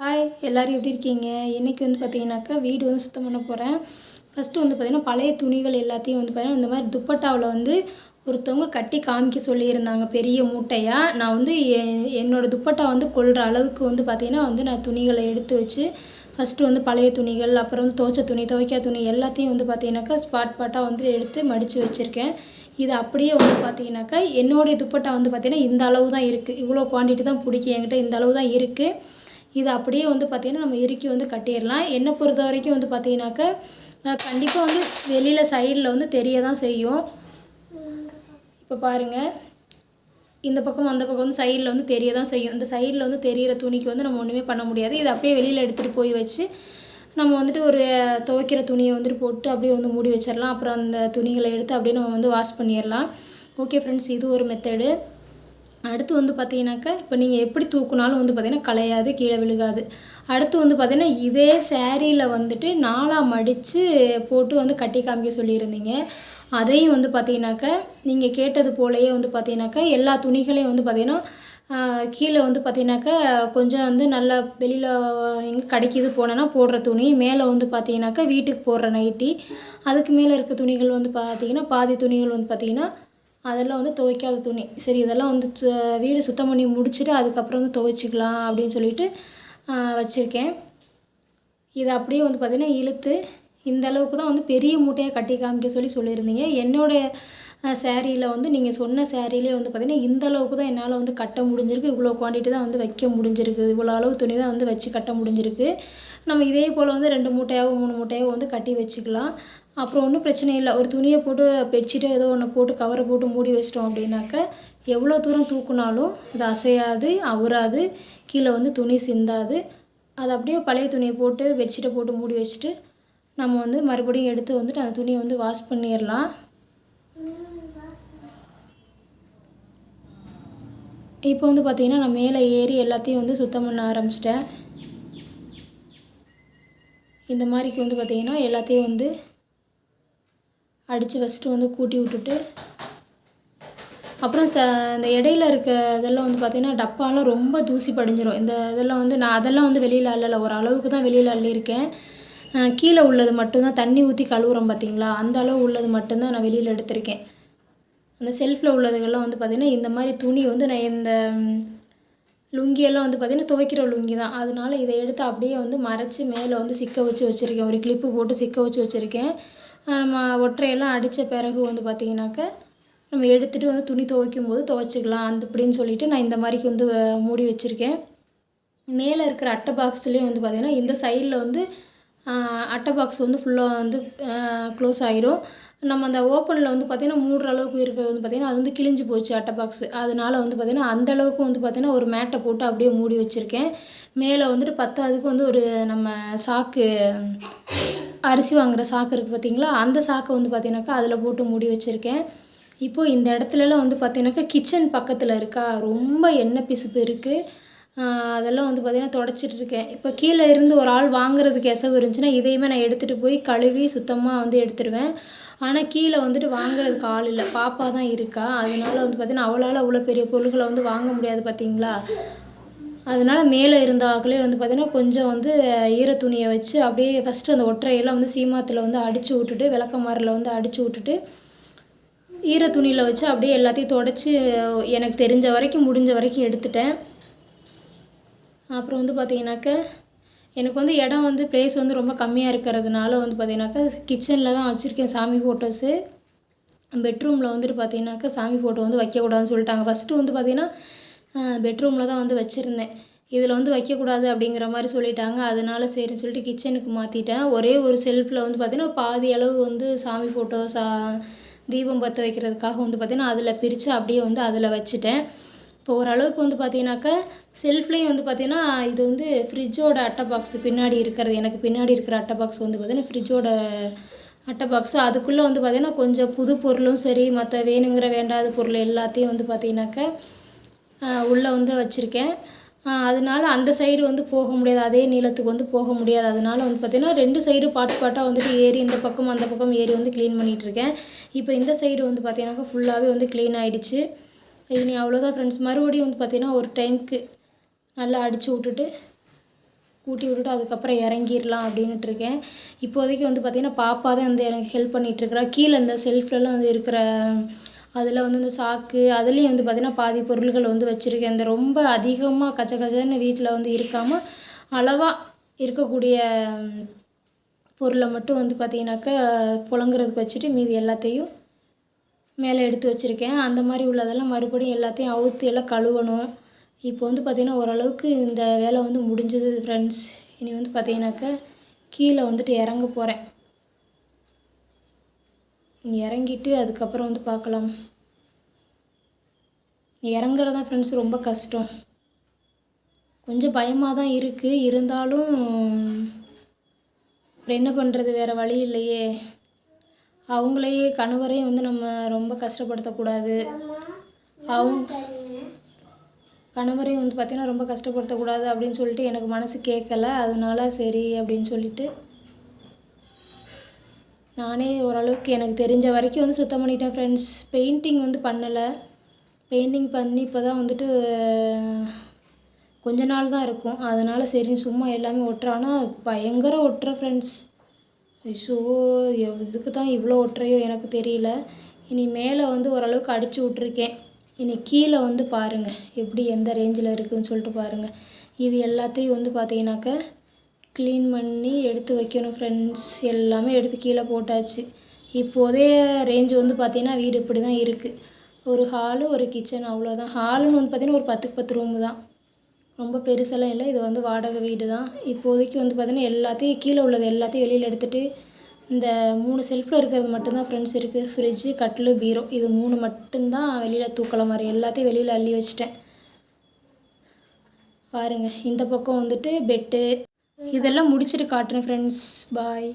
Hi எல்லோரும் எப்படி இருக்கீங்க? இன்றைக்கி வந்து பார்த்தீங்கன்னாக்கா வீடு வந்து சுத்தம் பண்ண போகிறேன் ஃபஸ்ட்டு வந்து பார்த்திங்கன்னா பழைய துணிகள் எல்லாத்தையும் வந்து பார்த்திங்கன்னா இந்த மாதிரி துப்பட்டாவில் வந்து ஒருத்தவங்க கட்டி காமிக்க சொல்லியிருந்தாங்க பெரிய மூட்டையாக நான் வந்து எ- என்னோடய துப்பட்டா வந்து கொள்கிற அளவுக்கு வந்து பார்த்திங்கன்னா வந்து நான் துணிகளை எடுத்து வச்சு ஃபஸ்ட்டு வந்து பழைய துணிகள் அப்புறம் வந்து துவைச்ச துணி துவைக்காத துணி எல்லாத்தையும் வந்து பார்த்தீங்கன்னாக்கா ஸ்பாட் பாட்டாக வந்து எடுத்து மடித்து வச்சுருக்கேன். இது அப்படியே வந்து பார்த்தீங்கன்னாக்கா என்னுடைய துப்பட்டா வந்து பார்த்திங்கன்னா இந்த அளவு தான் இருக்குது இவ்வளோ குவான்டிட்டி தான் பிடிக்கும் என்கிட்ட இந்த அளவு தான் இருக்குது இது அப்படியே வந்து பார்த்திங்கன்னா நம்ம இறுக்கி வந்து கட்டிடலாம். என்னை பொறுத்த வரைக்கும் வந்து பார்த்தீங்கன்னாக்கா கண்டிப்பாக வந்து வெளியில் சைடில் வந்து தெரிய தான் செய்யும். இப்போ பாருங்கள் இந்த பக்கம் அந்த பக்கம் வந்து சைடில் வந்து தெரிய தான் செய்யும். இந்த சைடில் வந்து தெரியிற துணிக்கு வந்து நம்ம ஒன்றுமே பண்ண முடியாது. இது அப்படியே வெளியில் எடுத்துகிட்டு போய் வச்சு நம்ம வந்துட்டு ஒரு துவைக்கிற துணியை வந்துட்டு போட்டு அப்படியே வந்து மூடி வச்சிடலாம். அப்புறம் அந்த துணிகளை எடுத்து அப்படியே நம்ம வந்து வாஷ் பண்ணிடலாம். ஓகே ஃப்ரெண்ட்ஸ் இது ஒரு மெத்தடு அடுத்து வந்து பார்த்தீங்கன்னாக்கா இப்போ நீங்கள் எப்படி தூக்குனாலும் வந்து பார்த்தீங்கன்னா கலையாது கீழே விழுகாது. அடுத்து வந்து பார்த்தீங்கன்னா இதே சேரீயில் வந்துட்டு நாலாக மடித்து போட்டு வந்து கட்டி காமிக்க சொல்லியிருந்தீங்க. அதையும் வந்து பார்த்தீங்கன்னாக்கா நீங்கள் கேட்டது போலயே வந்து பார்த்தீங்கன்னாக்கா எல்லா துணிகளையும் வந்து பார்த்தீங்கன்னா கீழே வந்து பார்த்தீங்கன்னாக்கா கொஞ்சம் வந்து நல்லா வெளியில் எங்கே கிடைக்கிது போனேன்னா போடுற துணி மேலே வந்து பார்த்தீங்கன்னாக்கா வீட்டுக்கு போடுற நைட்டி அதுக்கு மேலே இருக்க துணிகள் வந்து பார்த்தீங்கன்னா பாதி துணிகள் வந்து பார்த்தீங்கன்னா அதெல்லாம் வந்து துவைக்காத துணி. சரி இதெல்லாம் வந்து வீடு சுத்தம் பண்ணி முடிச்சுட்டு அதுக்கப்புறம் வந்து துவைச்சிக்கலாம் அப்படின்னு சொல்லிட்டு வச்சுருக்கேன். இதை அப்படியே வந்து பார்த்திங்கன்னா இழுத்து இந்த அளவுக்கு தான் வந்து பெரிய மூட்டையாக கட்டி காமிக்க சொல்லி சொல்லியிருந்தீங்க. என்னோடைய சேரீயில் வந்து நீங்கள் சொன்ன சேரீலே வந்து பார்த்திங்கன்னா இந்த அளவுக்கு தான் என்னால் வந்து கட்ட முடிஞ்சிருக்கு. இவ்வளோ குவான்டிட்டி தான் வந்து வைக்க முடிஞ்சிருக்கு. இவ்வளோ அளவு துணி தான் வந்து வச்சு கட்ட முடிஞ்சிருக்கு. நம்ம இதே போல் வந்து ரெண்டு மூட்டையாகவும் மூணு மூட்டையாகவும் வந்து கட்டி வச்சுக்கலாம். அப்புறம் ஒன்றும் பிரச்சனை இல்லை. ஒரு துணியை போட்டு பெட்ஷீட்டோ ஏதோ ஒன்று போட்டு கவரை போட்டு மூடி வச்சிட்டோம் அப்படின்னாக்க எவ்வளோ தூரம் தூக்குனாலும் அது அசையாது அவுறாது கீழே வந்து துணி சிந்தாது. அது அப்படியே பழைய துணியை போட்டு பெட்ஷீட்டை போட்டு மூடி வச்சுட்டு நம்ம வந்து மறுபடியும் எடுத்து வந்துட்டு அந்த துணியை வந்து வாஷ் பண்ணிடலாம். இப்போ வந்து பார்த்திங்கன்னா நான் மேலே ஏறி எல்லாத்தையும் வந்து சுத்தம் பண்ண ஆரம்பிச்சிட்டேன். இந்த மாதிரிக்கு வந்து பார்த்திங்கன்னா எல்லாத்தையும் வந்து அடித்து ஃபஸ்ட்டு வந்து கூட்டி விட்டுட்டு அப்புறம் ச இந்த இடையில இருக்க இதெல்லாம் வந்து பார்த்திங்கன்னா டப்பாலாம் ரொம்ப தூசி படிஞ்சிடும் இந்த இதெல்லாம் வந்து நான் அதெல்லாம் வந்து வெளியில் அள்ளலை ஒரு அளவுக்கு தான் வெளியில் அள்ளியிருக்கேன். கீழே உள்ளது மட்டும்தான். தண்ணி ஊற்றி கழுவுறோம் பார்த்தீங்களா அந்த அளவு உள்ளது மட்டும்தான் நான் வெளியில் எடுத்திருக்கேன். அந்த செல்ஃபில் உள்ளதுகள்லாம் வந்து பார்த்திங்கன்னா இந்த மாதிரி துணி வந்து நான் இந்த லுங்கியெல்லாம் வந்து பார்த்திங்கன்னா துவைக்கிற லுங்கி தான். அதனால இதை எடுத்து அப்படியே வந்து மறைச்சி மேலே வந்து சிக்க வச்சு வச்சுருக்கேன். ஒரு கிளிப்பு போட்டு சிக்க வச்சு வச்சுருக்கேன். நம்ம ஒற்றையெல்லாம் அடித்த பிறகு வந்து பார்த்திங்கனாக்க நம்ம எடுத்துகிட்டு வந்து துணி துவைக்கும் போது துவைச்சிக்கலாம் அந்த இப்படின்னு சொல்லிட்டு நான் இந்த மாதிரிக்கு வந்து மூடி வச்சுருக்கேன். மேலே இருக்கிற அட்டை பாக்ஸ்லேயும் வந்து பார்த்திங்கன்னா இந்த சைடில் வந்து அட்டை பாக்ஸ் வந்து ஃபுல்லாக வந்து க்ளோஸ் ஆகிடும் நம்ம அந்த ஓப்பனில் வந்து பார்த்திங்கன்னா மூடுற அளவுக்கு இருக்கிறது வந்து பார்த்திங்கன்னா அது வந்து கிழிஞ்சு போச்சு அட்டை பாக்ஸ் அதனால் வந்து பார்த்திங்கன்னா அந்த அளவுக்கு வந்து பார்த்திங்கன்னா ஒரு மேட்டை போட்டு அப்படியே மூடி வச்சுருக்கேன். மேலே வந்துட்டு பத்தாவதுக்கு வந்து ஒரு நம்ம சாக்கு அரிசி வாங்குற சாக்கு இருக்குது பார்த்தீங்களா அந்த சாக்கை வந்து பார்த்தீங்கன்னாக்கா அதில் போட்டு மூடி வச்சுருக்கேன். இப்போது இந்த இடத்துலலாம் வந்து பார்த்தீங்கன்னாக்கா கிச்சன் பக்கத்தில் இருக்கா? ரொம்ப எண்ணெய் பிசுப்பு இருக்குது அதெல்லாம் வந்து பார்த்திங்கன்னா தொடச்சிட்டு இருக்கேன். இப்போ கீழே இருந்து ஒரு ஆள் வாங்குறதுக்கு எசவு இருந்துச்சுன்னா இதையுமே நான் எடுத்துகிட்டு போய் கழுவி சுத்தமாக வந்து எடுத்துடுவேன் ஆனால் கீழே வந்துட்டு வாங்குறதுக்கு ஆள் இல்லை. பாப்பா தான் இருக்கா. அதனால வந்து பார்த்தீங்கன்னா அவளால் அவ்வளோ பெரிய பொருள்களை வந்து வாங்க முடியாது பார்த்தீங்களா அதனால மேலே இருந்தாக்களே வந்து பார்த்திங்கன்னா கொஞ்சம் வந்து ஈர துணியை வச்சு அப்படியே ஃபஸ்ட்டு அந்த ஒற்றையெல்லாம் வந்து சீமாத்தில் வந்து அடித்து விட்டுட்டு விளக்கமாரில் வந்து அடித்து விட்டுட்டு ஈர துணியில் வச்சு அப்படியே எல்லாத்தையும் தொடச்சி எனக்கு தெரிஞ்ச வரைக்கும் முடிஞ்ச வரைக்கும் எடுத்துட்டேன். அப்புறம் வந்து பார்த்தீங்கன்னாக்க எனக்கு வந்து இடம் வந்து ப்ளேஸ் வந்து ரொம்ப கம்மியாக இருக்கிறதுனால வந்து பார்த்தீங்கன்னாக்கா கிச்சனில் தான் வச்சுருக்கேன் சாமி ஃபோட்டோஸு பெட்ரூமில் வந்துட்டு பார்த்தீங்கன்னாக்கா சாமி ஃபோட்டோ வந்து வைக்கக்கூடாதுன்னு சொல்லிட்டாங்க. ஃபஸ்ட்டு வந்து பார்த்தீங்கன்னா பெட்ரூமில் தான் வந்து வச்சுருந்தேன். இதில் வந்து வைக்கக்கூடாது அப்படிங்கிற மாதிரி சொல்லிட்டாங்க. அதனால சரின்னு சொல்லிட்டு கிச்சனுக்கு மாற்றிட்டேன் ஒரே ஒரு செல்ஃபில் வந்து பார்த்தீங்கன்னா பாதி அளவு வந்து சாமி ஃபோட்டோ சா தீபம் பற்ற வைக்கிறதுக்காக வந்து பார்த்திங்கன்னா அதில் பிரித்து அப்படியே வந்து அதில் வச்சுட்டேன். இப்போ ஓரளவுக்கு வந்து பார்த்தீங்கன்னாக்கா செல்ஃப்லேயும் வந்து பார்த்தீங்கன்னா இது வந்து ஃப்ரிட்ஜோட அட்டை பாக்ஸ் பின்னாடி இருக்கிறது. எனக்கு பின்னாடி இருக்கிற அட்டை பாக்ஸ் வந்து பார்த்தீங்கன்னா ஃப்ரிட்ஜோட அட்டை பாக்ஸு அதுக்குள்ளே வந்து பார்த்திங்கன்னா கொஞ்சம் புது பொருளும் சரி மற்ற வேணுங்கிற வேண்டாத பொருள் எல்லாத்தையும் வந்து பார்த்திங்கனாக்கா உள்ளே வந்து வச்சுருக்கேன். அதனால அந்த சைடு வந்து போக முடியாது. அதே நீளத்துக்கு வந்து போக முடியாது. அதனால வந்து பார்த்திங்கன்னா ரெண்டு சைடு பாட்டு பாட்டாக வந்துட்டு ஏறி இந்த பக்கம் அந்த பக்கம் ஏறி வந்து க்ளீன் பண்ணிகிட்ருக்கேன் இப்போ இந்த சைடு வந்து பார்த்திங்கனாக்கா ஃபுல்லாகவே வந்து க்ளீன் ஆகிடுச்சு இனி அவ்வளோதான் ஃப்ரெண்ட்ஸ் மறுபடியும் வந்து பார்த்திங்கன்னா ஒரு டைமுக்கு நல்லா அடித்து விட்டுட்டு கூட்டி விட்டுட்டு அதுக்கப்புறம் இறங்கிடலாம் அப்படின்ட்டு இருக்கேன். இப்போதைக்கு வந்து பார்த்திங்கன்னா பாப்பா தான் வந்து எனக்கு ஹெல்ப் பண்ணிகிட்ருக்குறா கீழே இந்த செல்ஃப்லலாம் வந்து இருக்கிற அதில் வந்து இந்த சாக்கு அதுலேயும் வந்து பார்த்திங்கன்னா பாதி பொருள்கள் வந்து வச்சுருக்கேன். இந்த ரொம்ப அதிகமாக கச்ச கச்சன்னு வீட்டில் வந்து இருக்காமல் அளவாக இருக்கக்கூடிய பொருளை மட்டும் வந்து பார்த்திங்கனாக்கா புழங்குறதுக்கு வச்சுட்டு மீதி எல்லாத்தையும் மேலே எடுத்து வச்சுருக்கேன். அந்த மாதிரி உள்ளதெல்லாம் மறுபடியும் எல்லாத்தையும் அவுத்து எல்லாம் கழுவணும். இப்போ வந்து பார்த்திங்கன்னா ஓரளவுக்கு இந்த வேலை வந்து முடிஞ்சது ஃப்ரெண்ட்ஸ் இனி வந்து பார்த்திங்கனாக்கா கீழே வந்துட்டு இறங்க போகிறேன் இறங்கிட்டு அதுக்கப்புறம் வந்து பார்க்கலாம். இறங்குறது தான் ஃப்ரெண்ட்ஸ் ரொம்ப கஷ்டம். கொஞ்சம் பயமாக தான் இருக்குது இருந்தாலும் அப்புறம் என்ன பண்ணுறது வேறு வழி இல்லையே. அவங்களையே கணவரையும் வந்து நம்ம ரொம்ப கஷ்டப்படுத்தக்கூடாது. அவங்க கணவரையும் வந்து பார்த்திங்கன்னா ரொம்ப கஷ்டப்படுத்தக்கூடாது அப்படின்னு சொல்லிட்டு எனக்கு மனசு கேட்கல அதனால சரி அப்படின்னு சொல்லிட்டு நானே ஓரளவுக்கு எனக்கு தெரிஞ்ச வரைக்கும் வந்து சுத்தம் பண்ணிட்டேன் ஃப்ரெண்ட்ஸ் பெயிண்டிங் வந்து பண்ணலை. பெயிண்டிங் பண்ணி இப்போ தான் வந்துட்டு கொஞ்ச நாள் தான் இருக்கும். அதனால் சரி சும்மா எல்லாமே ஒட்டுறேன். ஆனால் பயங்கர ஒட்டுறேன் ஃப்ரெண்ட்ஸ் ஐயோ எதுக்கு தான் இவ்வளோ ஒட்டுறையோ எனக்கு தெரியல. இனி மேலே வந்து ஓரளவுக்கு அடித்து விட்ருக்கேன் இனி கீழே வந்து பாருங்கள் எப்படி எந்த ரேஞ்சில் இருக்குதுன்னு சொல்லிட்டு பாருங்கள் இது எல்லாத்தையும் வந்து பார்த்தீங்கன்னாக்க க்ளீன் பண்ணி எடுத்து வைக்கணும் ஃப்ரெண்ட்ஸ் எல்லாமே எடுத்து கீழே போட்டாச்சு. இப்போதே ரேஞ்ச் வந்து பார்த்திங்கன்னா வீடு இப்படி தான் இருக்குது ஒரு ஹாலு ஒரு கிச்சன் அவ்வளோதான் ஹாலுன்னு வந்து பார்த்திங்கன்னா ஒரு பத்துக்கு பத்து ரூமு தான். ரொம்ப பெருசெல்லாம் இல்லை. இது வந்து வாடகை வீடு தான் இப்போதைக்கு வந்து பார்த்திங்கன்னா எல்லாத்தையும் கீழே உள்ளது எல்லாத்தையும் வெளியில் எடுத்துகிட்டு இந்த மூணு செல்ஃபில் இருக்கிறது மட்டும்தான் ஃப்ரெண்ட்ஸ் இருக்குது ஃப்ரிட்ஜு கட்டில் பீரோ. இது மூணு மட்டும்தான் வெளியில் தூக்கல மாதிரி. எல்லாத்தையும் வெளியில் அள்ளி வச்சிட்டேன். பாருங்கள் இந்த பக்கம் வந்துட்டு பெட்டு இதெல்லாம் முடிச்சுட்டு காட்டுறேன் ஃப்ரெண்ட்ஸ் பாய்